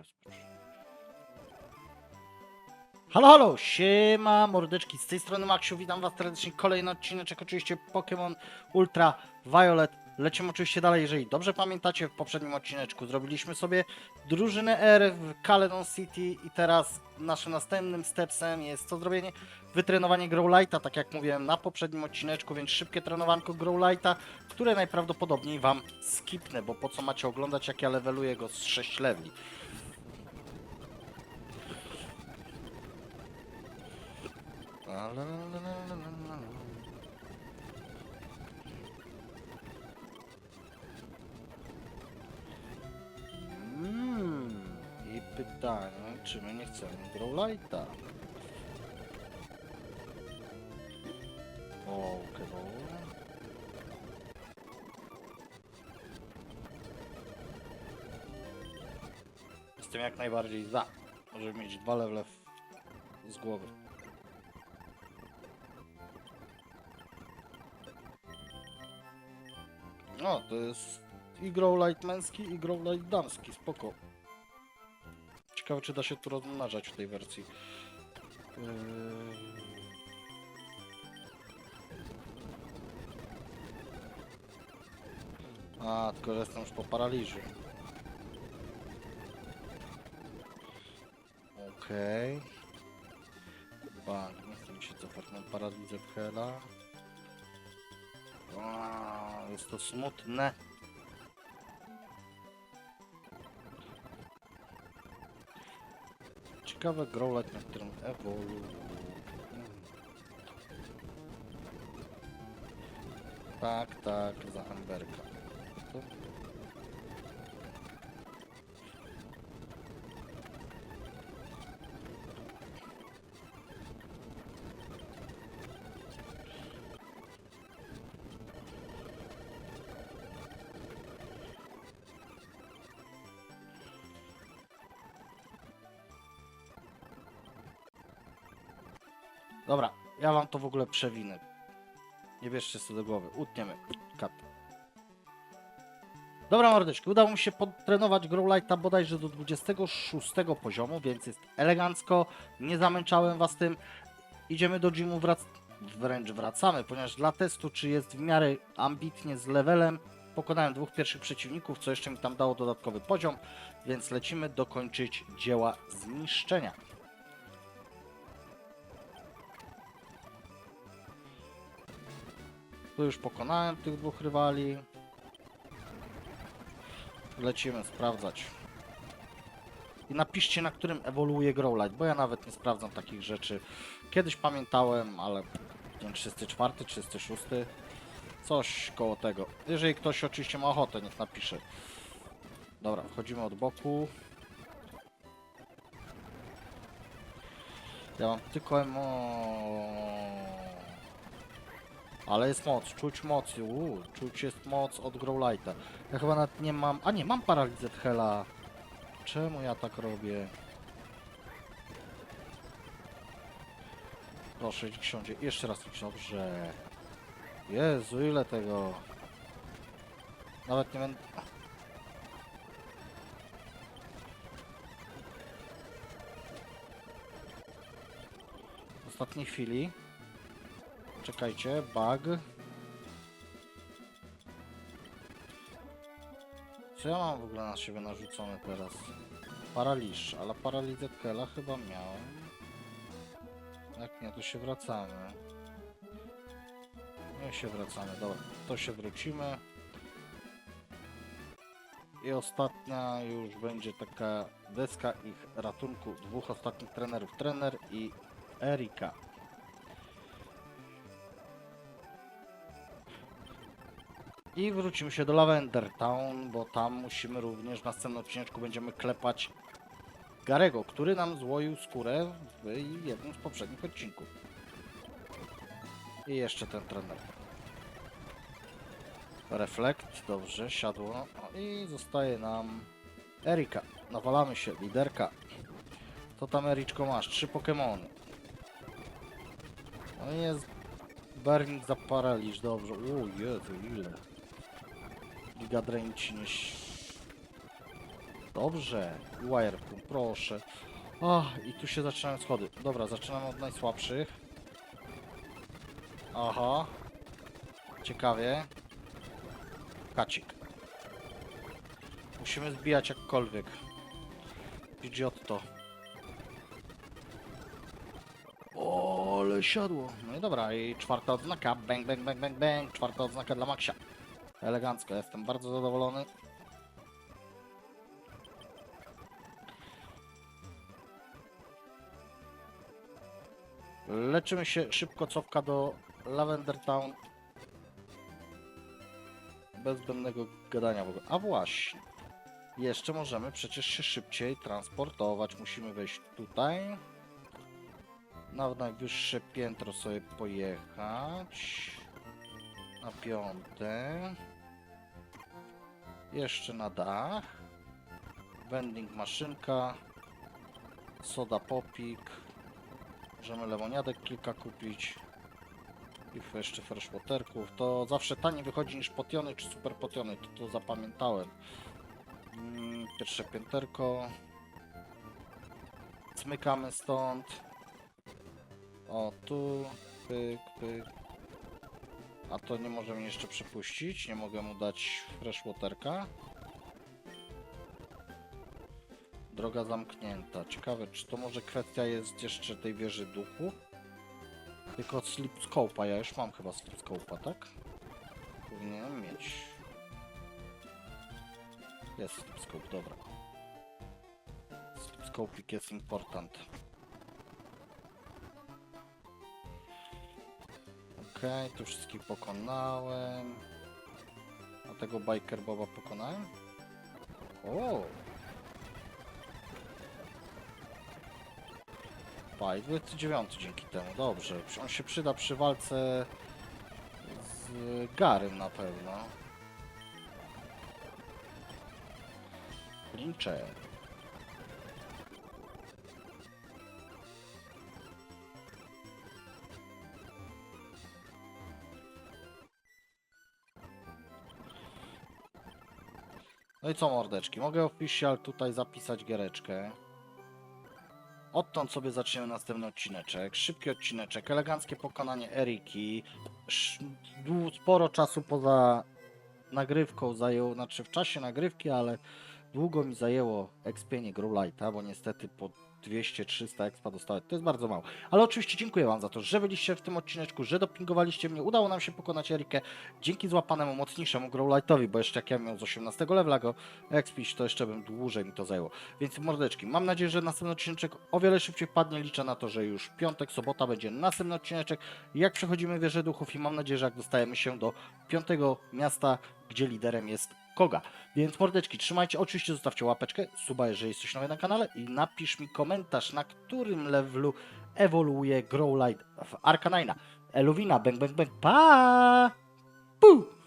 rozpocz. Halo, halo, siema mordeczki, z tej strony Maksiu, witam was serdecznie, kolejny odcineczek, oczywiście Pokémon Ultra Violet. Lecimy oczywiście dalej, jeżeli dobrze pamiętacie, w poprzednim odcineczku zrobiliśmy sobie drużynę R w Caledon City i teraz naszym następnym stepsem jest co zrobienie? Wytrenowanie Growlite'a, tak jak mówiłem na poprzednim odcineczku, więc szybkie trenowanko Growlite'a, które najprawdopodobniej wam skipnę, bo po co macie oglądać jak ja leveluję go z 6 leveli. I pytanie, czy my nie chcemy Growlite'a? O, Growl. Jestem jak najbardziej za, żeby mieć dwa levele w- z głowy. O, to jest i Growlite męski, i Growlite damski, spoko. Ciekawe, czy da się tu rozmnażać w tej wersji. Yy... A, tylko że jestem już po paraliżu. Okej. Bang, nie mi się cofać, mam paralizę w Hela. Jest to smutne. Ciekawe growlet, na którym ewoluuje. Tak, tak, za Amberka. Dobra, ja wam to w ogóle przewinę. Nie bierzcie sobie do głowy. Utniemy. Kat. Dobra mordeczki, udało mi się podtrenować Growlite'a bodajże do 26 poziomu, więc jest elegancko. Nie zamęczałem was tym. Idziemy do gymu, wrac wręcz wracamy, ponieważ dla testu, czy jest w miarę ambitnie z levelem, pokonałem dwóch pierwszych przeciwników, co jeszcze mi tam dało dodatkowy poziom, więc lecimy dokończyć dzieła zniszczenia. Tu już pokonałem tych dwóch rywali. Lecimy sprawdzać. I napiszcie, na którym ewoluuje Growlite, bo ja nawet nie sprawdzam takich rzeczy. Kiedyś pamiętałem, ale nie wiem, 34, 36. Coś koło tego. Jeżeli ktoś oczywiście ma ochotę, niech napisze. Dobra, wchodzimy od boku. Ja mam tylko emo... Ale jest moc, czuć moc, czuć jest moc od Growlite'a. Ja chyba nawet nie mam, a nie, mam paralizę Hela. Czemu ja tak robię? Proszę, ksiądzie, jeszcze raz dobrze. Jezu, ile tego? Nawet nie będę... W ostatniej chwili. Czekajcie, bug. Co ja mam w ogóle na siebie narzucone teraz? Paraliż, ale paralizę Kela chyba miałem. Jak nie, to się wracamy. Nie się wracamy, dobra, to się wrócimy. I ostatnia już będzie taka deska ich ratunku dwóch ostatnich trenerów. Trener i Erika. I wrócimy się do Lavender Town, bo tam musimy również w następnym odcineczku będziemy klepać Garego, który nam złoił skórę w jednym z poprzednich odcinków. I jeszcze ten trener. Reflekt, dobrze, siadło. I zostaje nam Erika. Nawalamy się, liderka. To tam Ericzko masz? Trzy Pokemony. No jest Burning za paraliż, dobrze. O Jezu, ile. Giga Drain ci nie... ś- Dobrze. Wirepu, proszę. O, i tu się zaczynają schody. Dobra, zaczynamy od najsłabszych. Aha. Ciekawie. Kacik. Musimy zbijać jakkolwiek. Giotto. O, ale siadło. No i dobra, i czwarta odznaka. Bang, bang, bang, bang, bang. Czwarta odznaka dla Maxia. Elegancko, jestem bardzo zadowolony. Leczymy się szybko, cofka do Lavender Town. Bez zbędnego gadania w ogóle. A właśnie. Jeszcze możemy przecież się szybciej transportować. Musimy wejść tutaj. Na najwyższe piętro sobie pojechać. Na piąte. Jeszcze na dach. Vending maszynka. Soda popik. Możemy lemoniadek kilka kupić. I jeszcze fresh waterków. To zawsze taniej wychodzi niż potiony czy super potiony. To, to zapamiętałem. Mm, Pierwsze pięterko. Smykamy stąd. O, tu. Pyk, pyk. A to nie możemy jeszcze przepuścić. Nie mogę mu dać fresh waterka. Droga zamknięta. Ciekawe, czy to może kwestia jest jeszcze tej wieży duchu? Tylko slip scope'a. Ja już mam chyba slip scope'a, tak? Powinienem mieć. Jest slip scope, dobra. Slip scope'ik jest important. Okej, tu wszystkich pokonałem. A tego biker boba pokonałem? O! Pa, i 29 dzięki temu, dobrze. On się przyda przy walce z Garym na pewno. Lincze. No i co mordeczki, mogę official tutaj zapisać giereczkę. Odtąd sobie zaczniemy następny odcineczek. Szybki odcineczek, eleganckie pokonanie Eriki. Sporo czasu poza nagrywką zajęło, znaczy w czasie nagrywki, ale długo mi zajęło expienie Growlighta, bo niestety po 200-300 expa dostałem. To jest bardzo mało. Ale oczywiście dziękuję Wam za to, że byliście w tym odcineczku, że dopingowaliście mnie. Udało nam się pokonać Erikę dzięki złapanemu mocniejszemu Growlightowi, bo jeszcze jak ja miał z 18 levela go expić, to jeszcze bym dłużej mi to zajęło. Więc mordeczki, mam nadzieję, że następny odcineczek o wiele szybciej padnie. Liczę na to, że już piątek, sobota będzie następny odcineczek. Jak przechodzimy wieżę duchów i mam nadzieję, że jak dostajemy się do piątego miasta, gdzie liderem jest Koga. Więc mordeczki, trzymajcie, oczywiście zostawcie łapeczkę, suba, jeżeli jesteś nowy na kanale i napisz mi komentarz, na którym levelu ewoluuje Growlite w Arcanina. Eluwina, bang, bang, bang, pa! Puh!